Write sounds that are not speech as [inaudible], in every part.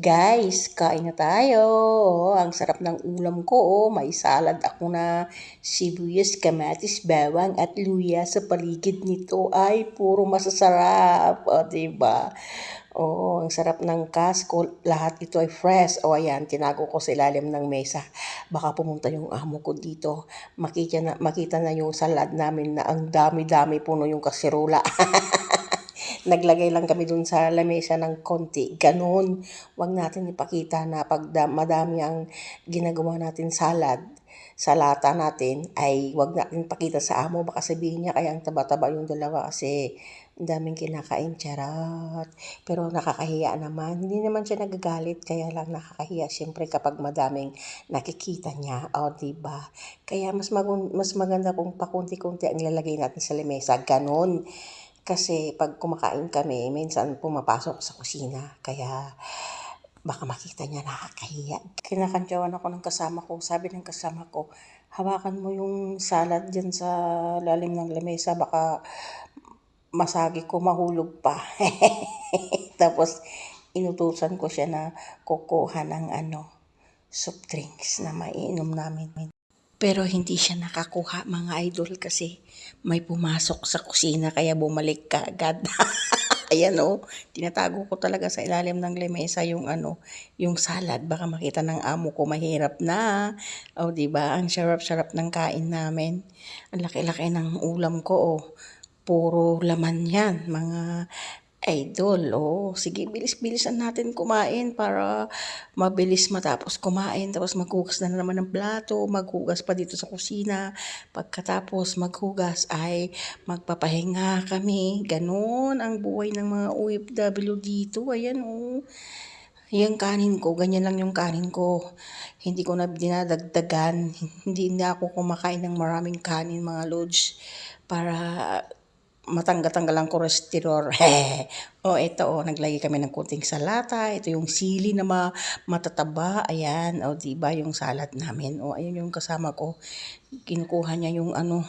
Guys, kain na tayo. Oh, ang sarap ng ulam ko. Oh. May salad ako na sibuyas, kamatis, bawang at luya sa paligid nito. Ay, puro masasarap. O, oh, diba? Oh, ang sarap ng kasko. Lahat ito ay fresh. O, oh, ayan, tinago ko sa ilalim ng mesa. Baka pumunta yung amo ko dito. Makita na, makita na yung salad namin na ang dami-dami puno yung kaserola. [laughs] naglagay lang kami dun sa lamesa ng konti. Ganun. Huwag natin ipakita na pag madami ang ginagawa natin salad, sa lata natin, ay huwag natin pakita sa amo. Baka sabihin niya kaya ang taba-taba yung dalawa kasi ang daming kinakain, charot. Pero nakakahiya naman. Hindi naman siya nagagalit, kaya lang nakakahiya siyempre kapag madaming nakikita niya. O, oh, diba? Kaya mas, mag- mas maganda kung pakunti-kunti ang ilalagay natin sa lamesa. Ganon. Kasi pag kumakain kami, minsan pumapasok sa kusina. Kaya baka makita niya nakakahiya. Kinakantyawan ako ng kasama ko. Sabi ng kasama ko, hawakan mo yung salad dyan sa lalim ng lamesa. Baka masagi ko mahulog pa. [laughs] Tapos inutusan ko siya na kukuha ng ano, soft drinks na maiinom namin. Pero hindi siya nakakuha mga idol kasi may pumasok sa kusina kaya bumalik ka agad. [laughs] Ayan o, oh, tinatago ko talaga sa ilalim ng lemesa yung ano, yung salad. Baka makita ng amo ko mahirap na. O oh, di ba? Ang sarap-sarap ng kain namin. Ang laki-laki ng ulam ko oh. Puro laman yan, mga Idol, oh, sige, bilis-bilisan natin kumain para mabilis matapos kumain. Tapos maghugas na naman ng plato, maghugas pa dito sa kusina. Pagkatapos maghugas ay magpapahinga kami. Ganon ang buhay ng mga OFW dito. Ayan, oh. Yung kanin ko, ganyan lang yung kanin ko. Hindi ko na dinadagdagan. Hindi na ako kumakain ng maraming kanin, mga lods. Para matanggal-tanggal ang cholesterol. [laughs] o ito oh, naglagay kami ng kunting salata. Ito yung sili na ma matataba. Ayan, o di ba yung salad namin. O ayun yung kasama ko. Kinukuha niya yung ano,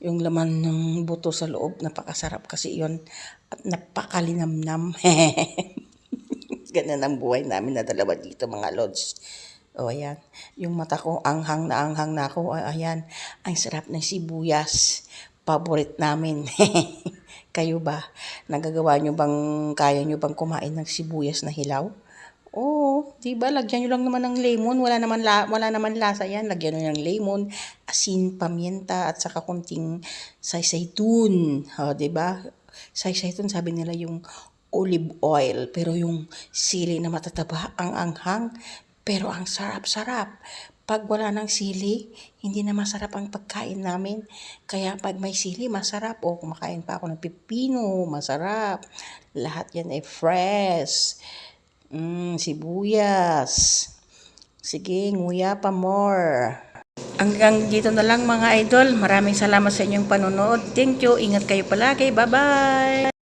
yung laman ng buto sa loob. Napakasarap kasi yon at napakalinamnam. [laughs] Ganun ang buhay namin na dalawa dito mga lods. O, ayan. Yung mata ko, anghang na anghang na ako. Ayan. Ang sarap ng sibuyas paborit namin. [laughs] Kayo ba? Nagagawa nyo bang, kaya nyo bang kumain ng sibuyas na hilaw? Oo, di ba? Lagyan nyo lang naman ng lemon. Wala naman, la, wala naman lasa yan. Lagyan nyo ng lemon, asin, pamienta, at saka kunting saysaytun. O, di ba? Saysaytun, sabi nila yung olive oil. Pero yung sili na matataba, ang anghang. Pero ang sarap-sarap. Pag wala ng sili, hindi na masarap ang pagkain namin. Kaya pag may sili, masarap. O kumakain pa ako ng pipino, masarap. Lahat yan ay fresh. Mm, sibuyas. Sige, nguya pa more. Hanggang dito na lang mga idol. Maraming salamat sa inyong panonood. Thank you. Ingat kayo palagi. Bye-bye.